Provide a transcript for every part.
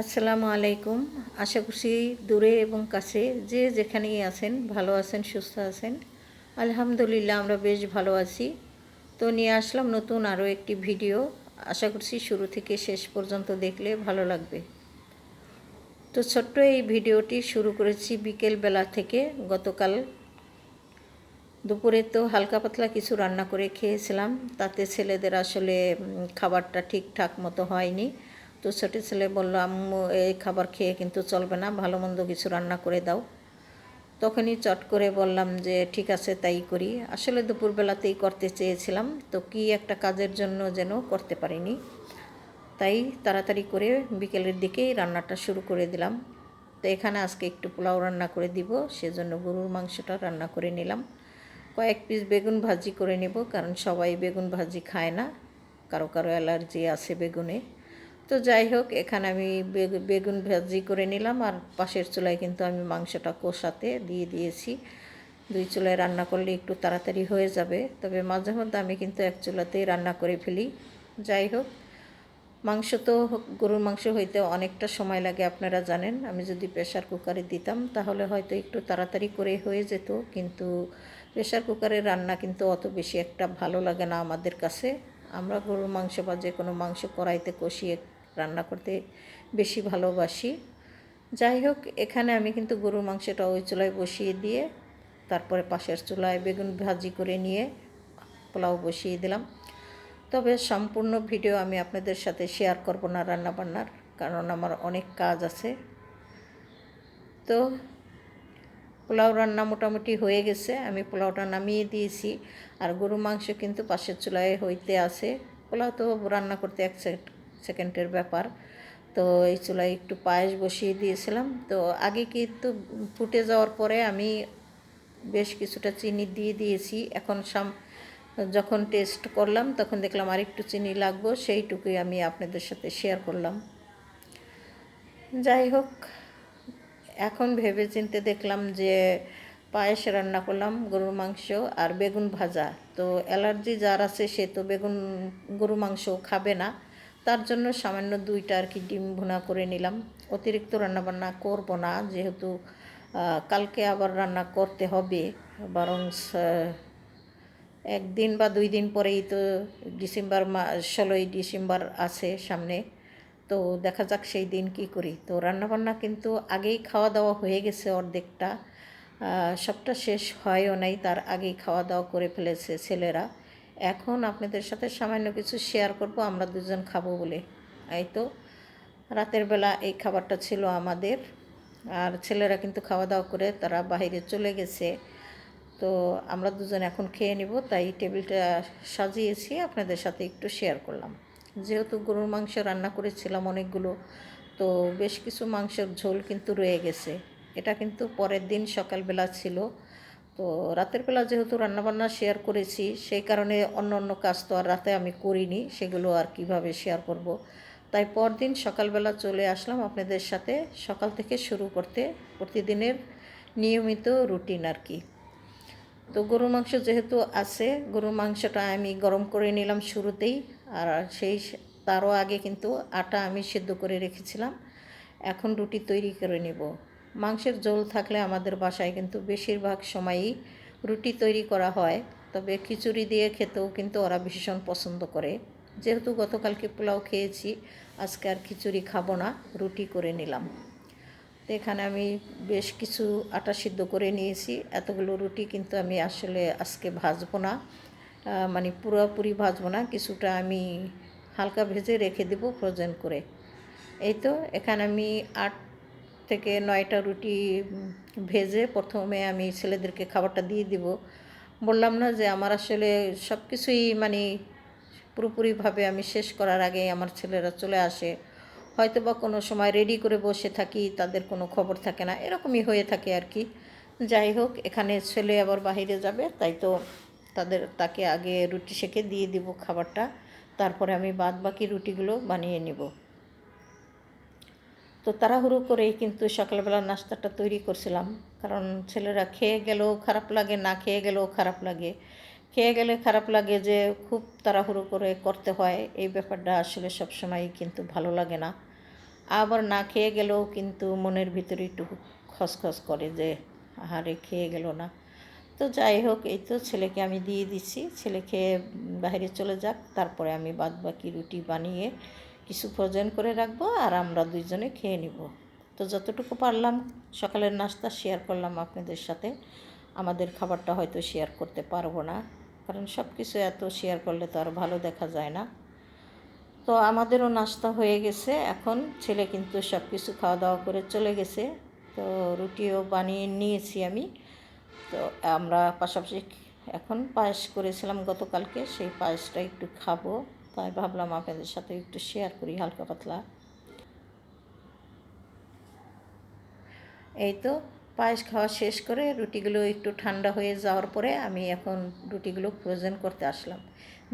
আসসালামু আলাইকুম। আশা করছি দূরে এবং কাছে যে যেখানেই আছেন, ভালো আছেন, সুস্থ আছেন, আলহামদুলিল্লাহ আমরা বেশ ভালো আছি। তো নিয়ে আসলাম নতুন আরও একটি ভিডিও। আশা করছি শুরু থেকে শেষ পর্যন্ত দেখলে ভালো লাগবে। তো ছোট্ট এই ভিডিওটি শুরু করেছি বিকেল বেলা থেকে। গতকাল দুপুরে তো হালকা পাতলা কিছু রান্না করে খেয়েছিলাম। তাতে ছেলেদের আসলে খাবারটা ঠিকঠাক মতো হয়নি। তো ছোটো ছেলে বলল, আম্মু, এই খাবার খেয়ে কিন্তু চলবে না, ভালো মন্দ কিছু রান্না করে দাও। তখনই চট করে বললাম যে, ঠিক আছে, তাই করি। আসলে দুপুরবেলাতেই করতে চেয়েছিলাম, তো কি একটা কাজের জন্য যেন করতে পারিনি। তাই তাড়াতাড়ি করে বিকেলের দিকেই রান্নাটা শুরু করে দিলাম। তো এখানে আজকে একটু পোলাও রান্না করে দিব, সেজন্য গরুর মাংসটা রান্না করে নিলাম। কয়েক পিস বেগুন ভাজি করে নেব, কারণ সবাই বেগুন ভাজি খায় না, কারও কারও অ্যালার্জি আছে বেগুনে। তো যাই হোক, এখানে আমি বেগ- বেগুন ভাজি করে নিলাম আর পাশের চুলায় কিন্তু আমি মাংসটা কষাতে দিয়ে দিয়েছি। দুই চুলায় রান্না করলে একটু তাড়াতাড়ি হয়ে যাবে, তবে মাঝে মধ্যে আমি কিন্তু এক চুলাতেই রান্না করে ফেলি। যাই হোক, মাংস তো গরুর মাংস হইতে অনেকটা সময় লাগে আপনারা জানেন, আমি যদি প্রেশার কুকারে দিতাম তাহলে হয়তো একটু তাড়াতাড়ি করে হয়ে যেত, কিন্তু প্রেশার কুকারের রান্না কিন্তু অত বেশি একটা ভালো লাগে না আমাদের কাছে। আমরা গরুর মাংস বা যে কোনো মাংস কড়াইতে কষিয়ে রান্না করতে বেশি ভালোবাসি। যাই হোক, এখানে আমি কিন্তু গরুর মাংসটা ওই চুলায় বসিয়ে দিয়ে, তারপরে পাশের চুলায় বেগুন ভাজি করে নিয়ে পোলাও বসিয়ে দিলাম। তবে সম্পূর্ণ ভিডিও আমি আপনাদের সাথে শেয়ার করব না রান্নাবান্নার, কারণ আমার অনেক কাজ আছে। তো পোলাও রান্না মোটামুটি হয়ে গেছে, আমি পোলাওটা নামিয়ে দিয়েছি। আর গরু মাংস কিন্তু পাশের চুলায় হইতে আছে। পোলাও তো রান্না করতে এক সেকেন্ডের ব্যাপার। তো এই চুলায় একটু পায়েস বসিয়ে দিয়েছিলাম। তো আগে কিন্তু ফুটে যাওয়ার পরে আমি বেশ কিছুটা চিনি দিয়ে দিয়েছি। এখন সাম, যখন টেস্ট করলাম তখন দেখলাম আর একটু চিনি লাগবো, সেইটুকুই আমি আপনাদের সাথে শেয়ার করলাম। যাই হোক, এখন ভেবে চিনতে দেখলাম যে পায়েস রান্না করলাম গরুর মাংস আর বেগুন ভাজা। তো অ্যালার্জি যার আছে সে তো বেগুন গরু মাংস খাবে না। তার জন্য সামান্য দুইটা আর কি ডিম ভুনা করে নিলাম। অতিরিক্ত রান্নাবান্না করব না, যেহেতু কালকে আবার রান্না করতে হবে। বরং একদিন বা দুই দিন পরেই তো ডিসেম্বর মা, ষোলোই ডিসেম্বর আছে সামনে। তো দেখা যাক সেই দিন কি করি। তো রান্নাবান্না কিন্তু আগেই খাওয়া দাওয়া হয়ে গেছে অর্ধেকটা। সবটা শেষ হয়ও নাই, তার আগেই খাওয়া দাওয়া করে ফেলেছে ছেলেরা। এখন আপনাদের সাথে সামান্য কিছু শেয়ার করব, আমরা দুজন খাব বলে। এই তো, রাতের বেলা এই খাবারটা ছিল আমাদের, আর ছেলেরা কিন্তু খাওয়া দাওয়া করে তারা বাইরে চলে গেছে। তো আমরা দুজন এখন খেয়ে নিব, তাই টেবিলটা সাজিয়েছি, আপনাদের সাথে একটু শেয়ার করলাম। যেহেতু গরুর মাংস রান্না করেছিলাম অনেকগুলো, তো বেশ কিছু মাংসের ঝোল কিন্তু রয়ে গেছে। এটা কিন্তু পরের দিন সকালবেলা ছিল। তো রাতের বেলা যেহেতু রান্নাবান্না শেয়ার করেছি, সেই কারণে অন্য অন্য কাজ তো আর রাতে আমি করিনি, সেগুলো আর কীভাবে শেয়ার করব। তাই পরদিন সকালবেলা চলে আসলাম আপনাদের সাথে সকাল থেকে শুরু করতে প্রতিদিনের নিয়মিত রুটিন আর কি। তো গরুর মাংস যেহেতু আছে, গরুর মাংসটা আমি গরম করে নিলাম শুরুতেই, আর সেই তারও আগে কিন্তু আটা আমি সিদ্ধ করে রেখেছিলাম। এখন রুটি তৈরি করে নেব। মাংসের ঝোল থাকলে আমাদের বাসায় কিন্তু বেশিরভাগ সময়ই রুটি তৈরি করা হয়। তবে খিচুড়ি দিয়ে খেতেও কিন্তু ওরা ভীষণ পছন্দ করে। যেহেতু গতকালকে পোলাও খেয়েছি, আজকে আর খিচুড়ি খাব না, রুটি করে নিলাম। তো এখানে আমি বেশ কিছু আটা সিদ্ধ করে নিয়েছি। এতগুলো রুটি কিন্তু আমি আসলে আজকে ভাজবো না। মানে পুরোপুরি ভাজবো না, কিছুটা আমি হালকা ভেজে রেখে দেবো ফ্রোজেন করে। এই তো, এখানে আমি আট থেকে নয়টা রুটি ভেজে প্রথমে আমি ছেলেদেরকে খাবারটা দিয়ে দিব। বললাম না যে আমার আসলে সব কিছুই মানে পুরোপুরিভাবে আমি শেষ করার আগে আমার ছেলেরা চলে আসে। হয়তো বা কোনো সময় রেডি করে বসে থাকি, তাদের কোনো খবর থাকে না, এরকমই হয়ে থাকে আর কি যাই হোক, এখানে ছেলে আবার বাইরে যাবে, তাই তো তাদের, তাকে আগে রুটি সেকে দিয়ে দিব খাবারটা। তারপরে আমি বাদ বাকি রুটিগুলো বানিয়ে নেব। তো তাড়াহুড়ো করেই কিন্তু সকালবেলা নাস্তাটা তৈরি করছিলাম। কারণ ছেলেরা খেয়ে গেলেও খারাপ লাগে, না খেয়ে গেলেও খারাপ লাগে। খেয়ে গেলে খারাপ লাগে যে খুব তাড়াহুড়ো করে করতে হয়, এই ব্যাপারটা আসলে সবসময় কিন্তু ভালো লাগে না। আবার না খেয়ে গেলেও কিন্তু মনের ভিতরে একটু খসখস করে যে, আহারে, খেয়ে গেল না। তো যাই হোক, এই তো ছেলেকে আমি দিয়ে দিচ্ছি। ছেলে খেয়ে বাইরে চলে যাক, তারপরে আমি বাদ বাকি রুটি বানিয়ে কিছু ফ্রোজেন করে রাখব আর আমরা দুইজনে খেয়ে নিব। তো যতটুকু পারলাম, সকালের নাস্তা শেয়ার করলাম আপনাদের সাথে। আমাদের খাবারটা হয়তো শেয়ার করতে পারব না, কারণ সব কিছু এত শেয়ার করলে তো আর ভালো দেখা যায় না। তো আমাদেরও নাস্তা হয়ে গেছে, এখন ছেলে কিন্তু সব কিছু খাওয়া দাওয়া করে চলে গেছে। তো রুটিও বানিয়ে নিয়েছি আমি। তো আমরা পাশাপাশি এখন পায়েস করেছিলাম গতকালকে, সেই পায়েসটা একটু খাব। তাই ভাবলাম আপনাদের সাথে একটু শেয়ার করি, হালকা পাতলা। এই তো পায়েস খাওয়া শেষ করে রুটিগুলো একটু ঠান্ডা হয়ে যাওয়ার পরে আমি এখন রুটিগুলো ফ্রোজেন করতে আসলাম।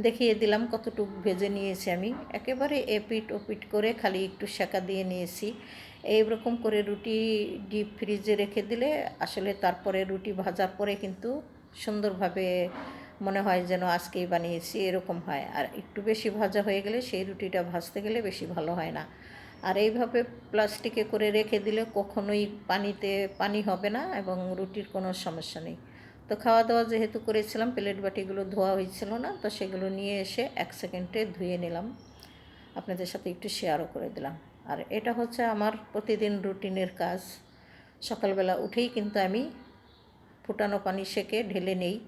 দেখিয়ে দিলাম কতটুকু ভেজে নিয়েছি আমি। একেবারে এপিট ওপিট করে খালি একটু সেকা দিয়ে নিয়েছি। এইরকম করে রুটি ডিপ ফ্রিজে রেখে দিলে আসলে তারপরে রুটি ভাজার পরে কিন্তু সুন্দরভাবে মনে হয় যেন আজকেই বানিয়েছি, এরকম হয়। আর একটু বেশি ভাজা হয়ে গেলে সেই রুটিটা ভাজতে গেলে বেশি ভালো হয় না। আর এইভাবে প্লাস্টিকে করে রেখে দিলে কখনোই পানিতে পানি হবে না এবং রুটির কোনো সমস্যা নেই। তো খাওয়া দাওয়া যেহেতু করেছিলাম, প্লেট বাটিগুলো ধোয়া হয়েছিল না, তো সেগুলো নিয়ে এসে এক সেকেন্ডে ধুয়ে নিলাম। আপনাদের সাথে একটু শেয়ারও করে দিলাম। আর এটা হচ্ছে আমার প্রতিদিন রুটিনের কাজ। সকালবেলা উঠেই কিন্তু আমি ফুটানো পানি সেকে ঢেলে নেই।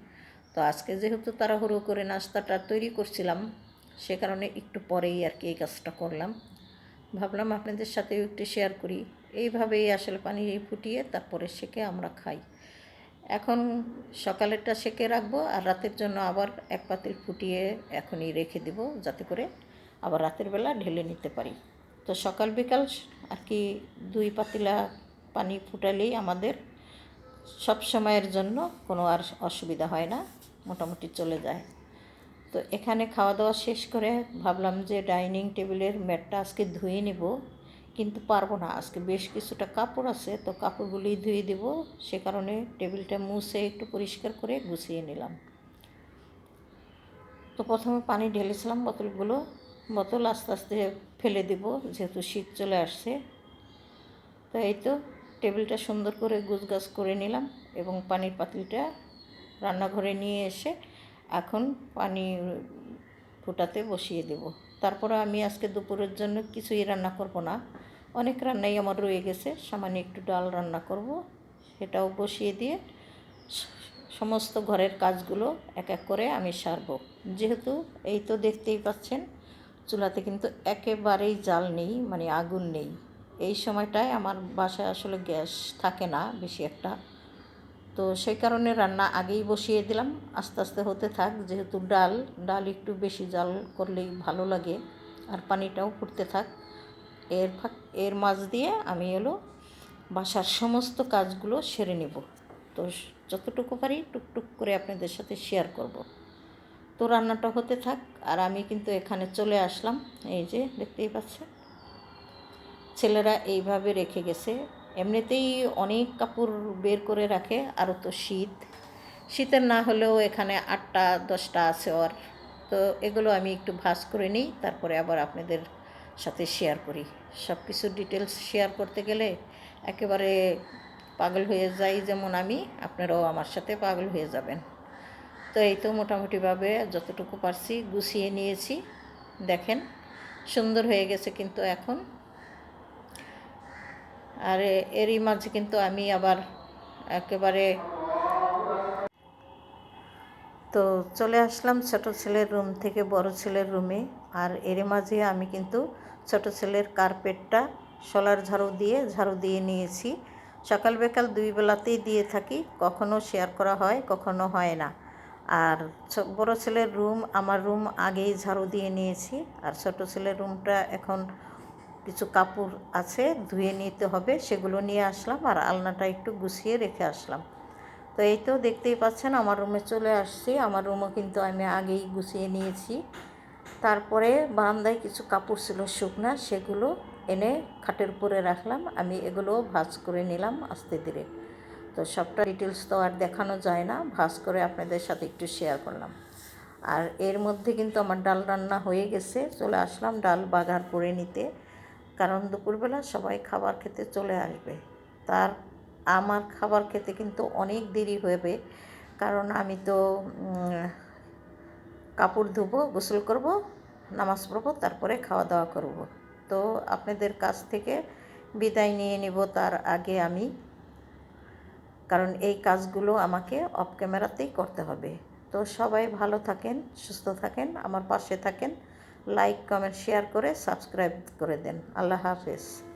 তো আজকে যেহেতু তাড়াহুড়ো করে নাস্তাটা তৈরি করছিলাম, সে কারণে একটু পরেই আর কি এই কাজটা করলাম। ভাবলাম আপনাদের সাথেও একটু শেয়ার করি। এইভাবেই আসলে পানি ফুটিয়ে তারপরে সেকে আমরা খাই। এখন সকালেরটা সেকে রাখব আর রাতের জন্য আবার এক পাতিল ফুটিয়ে এখনই রেখে দেব যাতে করে আবার রাতের বেলা ঢেলে নিতে পারি। তো সকাল বিকাল আর কি দুই পাতিলা পানি ফুটালেই আমাদের সব সময়ের জন্য কোনো আর অসুবিধা হয় না। মোটামুটি চলে যায়। তো এখানে খাওয়া দাওয়া শেষ করে ভাবলাম যে ডাইনিং টেবিলের ম্যাটটা আজকে ধুয়ে নেব, কিন্তু পারব না। আজকে বেশ কিছুটা কাপড় আছে, তো কাপড়গুলি ধুয়ে দেব। সে কারণে টেবিলটা মুছে একটু পরিষ্কার করে গুছিয়ে নিলাম। তো প্রথমে পানি ঢেলেছিলাম বোতলগুলো। বোতল আস্তে আস্তে ফেলে দেব, যেহেতু শীত চলে আসছে। তো এই তো টেবিলটা সুন্দর করে গুছগাছ করে নিলাম এবং পানির পাতিলটা রান্নাঘরে নিয়ে এসে এখন পানি ফুটাতে বসিয়ে দেব। তারপরে আমি আজকে দুপুরের জন্য কিছুই রান্না করব না। অনেক রান্নাই আমার রয়ে গেছে, সামান্য একটু ডাল রান্না করব। সেটাও বসিয়ে দিয়ে সমস্ত ঘরের কাজগুলো এক এক করে আমি সারব। যেহেতু এই তো দেখতেই পাচ্ছেন, চুলাতে কিন্তু একেবারেই জাল নেই মানে আগুন নেই। এই সময়টায় আমার বাসায় আসলে গ্যাস থাকে না বেশি একটা। তো সেই কারণে রান্না আগেই বসিয়ে দিলাম। আস্তে আস্তে হতে থাক, যেহেতু ডাল ডাল একটু বেশি জাল করলেই ভালো লাগে আর পানিটাও ফুটতে থাক। এর ফাঁক, এর মাঝ দিয়ে আমি এলো বাসার সমস্ত কাজগুলো সেরে নেব। তো যতটুকু পারি টুকটুক করে আপনাদের সাথে শেয়ার করব। তো রান্নাটা হতে থাক আর আমি কিন্তু এখানে চলে আসলাম। এই যে দেখতেই পাচ্ছেন, ছেলেরা এইভাবে রেখে গেছে। এমনিতেই অনেক কাপড় বের করে রাখে আরও তো শীত। শীতের না হলেও এখানে আটটা, দশটা আছে ওর। তো এগুলো আমি একটু ভাজ করে নিই, তারপরে আবার আপনাদের সাথে শেয়ার করি। সব কিছু ডিটেলস শেয়ার করতে গেলে একেবারে পাগল হয়ে যাই যেমন আমি, আপনারাও আমার সাথে পাগল হয়ে যাবেন। তো এই তো মোটামুটিভাবে যতটুকু পারছি গুছিয়ে নিয়েছি। দেখেন, সুন্দর হয়ে গেছে কিন্তু এখন। আর এরই মাঝে কিন্তু আমি আবার একেবারে তো চলে আসলাম ছোট ছেলের রুম থেকে বড় ছেলের রুমে। আর এর মাঝে আমি কিন্তু ছোট ছেলের কার্পেটটা সোলার ঝাড়ু দিয়ে ঝাড়ু দিয়ে নিয়েছি। সকাল বিকাল দুই বেলাতেই দিয়ে থাকি, কখনো শেয়ার করা হয়, কখনো হয় না। আর বড় ছেলের রুম, আমার রুম আগেই ঝাড়ু দিয়ে নিয়েছি। আর ছোট ছেলের রুমটা এখন কিছু কাপড় আছে ধুয়ে নিতে হবে, সেগুলো নিয়ে আসলাম আর আলনাটা একটু গুছিয়ে রেখে আসলাম। তো এই তো দেখতেই পাচ্ছেন আমার রুমে চলে আসছি, আমার রুমও কিন্তু আমি আগেই গুছিয়ে নিয়েছি। তারপরে বারান্দায় কিছু কাপড় ছিল শুকনা, সেগুলো এনে খাটের উপরে রাখলাম, আমি এগুলো ভাজ করে নিলাম আস্তে ধীরে। তো সবটা ডিটেলস তো আর দেখানো যায় না, ভাজ করে আপনাদের সাথে একটু শেয়ার করলাম। আর এর মধ্যে কিন্তু আমার ডাল রান্না হয়ে গেছে, চলে আসলাম ডাল বাগার করে নিতে। কারণ দুপুরবেলা সবাই খাবার খেতে চলে আসবে। তার, আমার খাবার খেতে কিন্তু অনেক দেরি হবে। কারণ আমি তো কাপড় ধুবো, গোসল করব, নামাজ পড়ব, তারপরে খাওয়া দাওয়া করব। তো আপনাদের কাছ থেকে বিদায় নিয়ে নিব তার আগে আমি। কারণ এই কাজগুলো আমাকে অফ ক্যামেরাতেই করতে হবে। তো সবাই ভালো থাকেন, সুস্থ থাকেন, আমার পাশে থাকেন। লাইক কমেন্ট শেয়ার করে সাবস্ক্রাইব করে দেন। আল্লাহ হাফেজ।